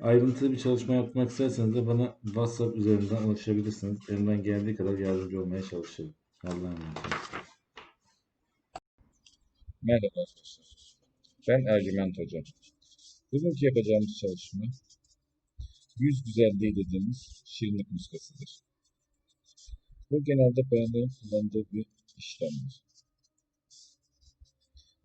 Ayrıntılı bir çalışma yapmak isterseniz de bana WhatsApp üzerinden ulaşabilirsiniz. Elimden geldiği kadar yardımcı olmaya çalışırım. Allah'a emanet. Merhaba arkadaşlar. Ben Ercüment Hoca. Bugünkü yapacağımız çalışma yüz güzelliği dediğimiz şirinlik muskasıdır. Bu genelde bayanların kullandığı bir işlemdir.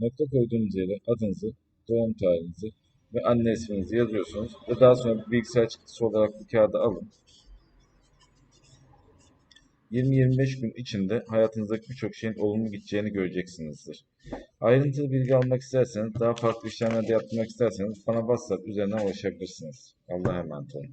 Nokta koyduğunuz yere adınızı, doğum tarihinizi ve anne isminizi yazıyorsunuz ve daha sonra bilgisayar çıktısı olarak bu kağıdı alın. 20-25 gün içinde hayatınızdaki birçok şeyin olumlu gideceğini göreceksinizdir. Ayrıntılı bilgi almak isterseniz, daha farklı işlemler de yaptırmak isterseniz bana WhatsApp üzerinden ulaşabilirsiniz. Allah'a emanet olun.